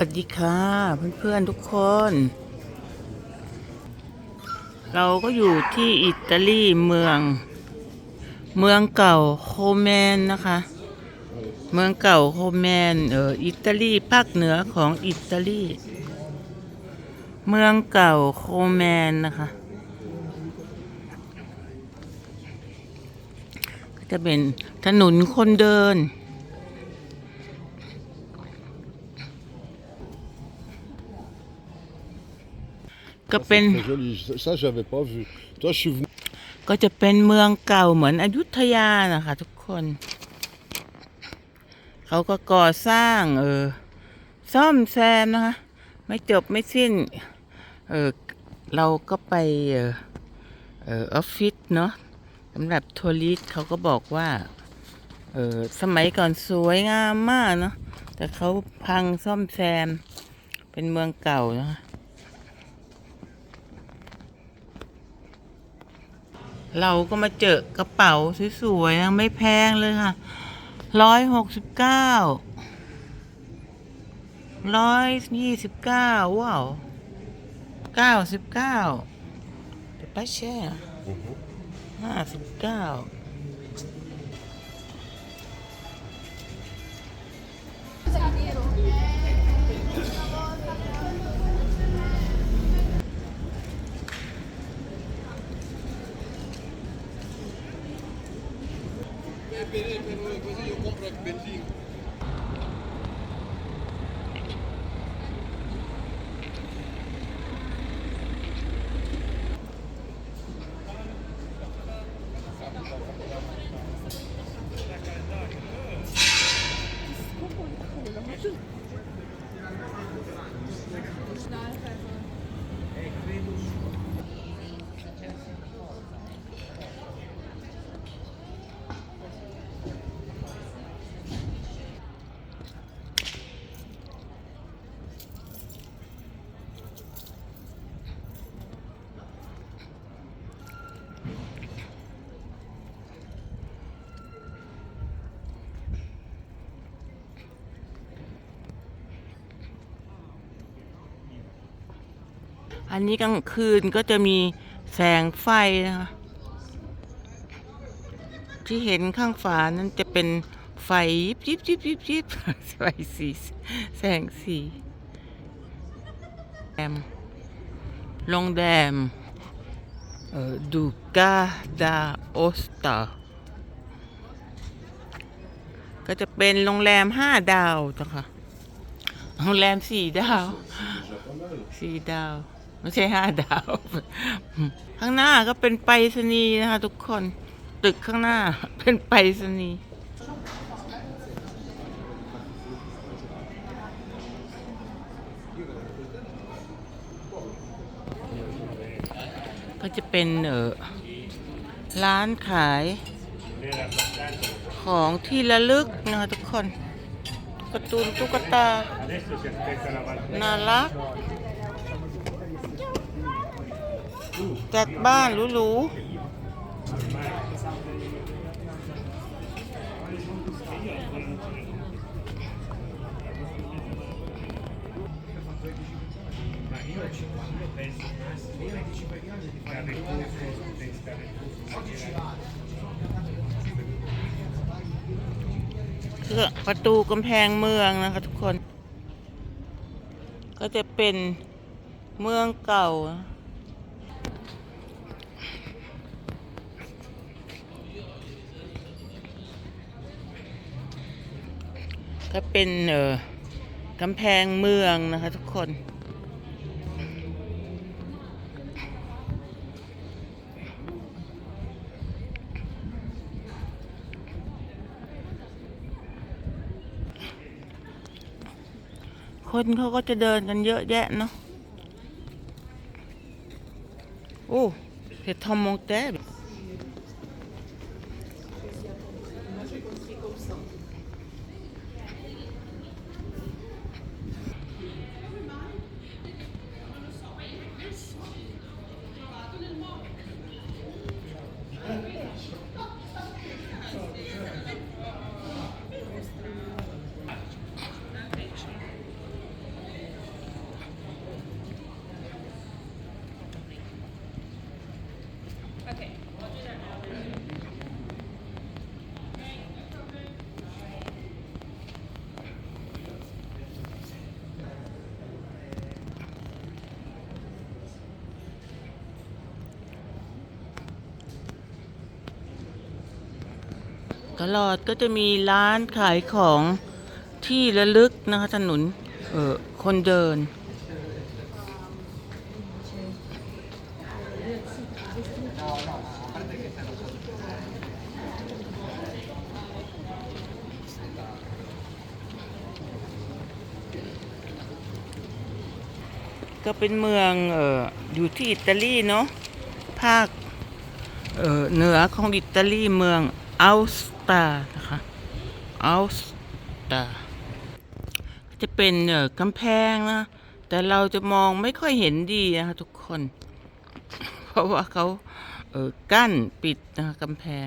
วัสดีค่ะเพื่อนๆทุกคน เราก็อยู่ที่อิตาลีเมือง เมืองเก่าโคแมนนะคะ เมืองเก่าโคแมนเอออิตาลีภาคเหนือของอิตาลี เมืองเก่าโคแมนนะคะก็จะเป็นถนนคนเดิน ก็เป็น Très joli. Ça, ça, j'avais pas vu. Toi, je suis venu. ก็จะเป็นเมืองเก่าเหมือนอยุธยานะคะทุกคน เขาก็ก่อสร้าง เออ ซ่อมแซมนะคะ ไม่จบไม่สิ้น เออ เราก็ไป เออเออออฟฟิศเนาะสำหรับทัวริสต์เขาก็บอกว่า เออสมัยก่อนสวยงามมากเนาะแต่เขาพังซ่อมแซม เป็นเมืองเก่านะคะ เราก็มาเจอกระเป๋าสวยๆนะไม่แพงเลยค่ะร้อยหกสิบเก้าร้อยยี่สิบเก้าว้าวเก้าสิบเก้าเดี๋ยวป้าแช่ห้าสิบเก้า É, peraí, peraí, coisa eu compro aqui, Belinho. อันนี้กลางคืนก็จะมีแสงไฟนะคะ ที่เห็นข้างฝานั้นจะเป็นไฟยิบยิบยิบยิบยิบไฟสีแสงสีแรมโรงแรมดูกาดาโอสตาก็จะเป็นโรงแรมห้าดาวจ้ะค่ะ โรงแรมสี่ดาวสี่ดาว ไม่ใช่ห้าดาว ข้างหน้าก็เป็นไปรษณีย์นะคะ ทุกคนตึกข้างหน้าเป็นไปรษณีย์ก็จะเป็นเออร้านขายของที่ระลึกนะคะทุกคนการ์ตูนตุ๊กตาน่ารัก จัดบ้านหรูคือประตูกำแพงเมืองนะคะทุกคน ก็จะเป็นเมืองเก่า ก็เป็นเออกำแพงเมืองนะคะทุกคน คนเขาก็จะเดินกันเยอะแยะเนาะโอ้เห็ดทอมมองแต้ ตลอดก็จะมีร้านขายของที่ระลึกนะคะถนนเออคนเดิน ก็เป็นเมืองเอออยู่ที่อิตาลีเนาะภาคเออเหนือของอิตาลีเมือง อัลสตานะคะอัลสตาจะเป็นเออกำแพงนะ แต่เราจะมองไม่ค่อยเห็นดีนะคะทุกคน เพราะว่าเขาเออกั้นปิดนะคะกำแพง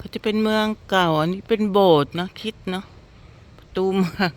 ก็จะเป็นเมืองเก่า อันนี้เป็นโบสถ์นะคิดเนาะประตูเมือง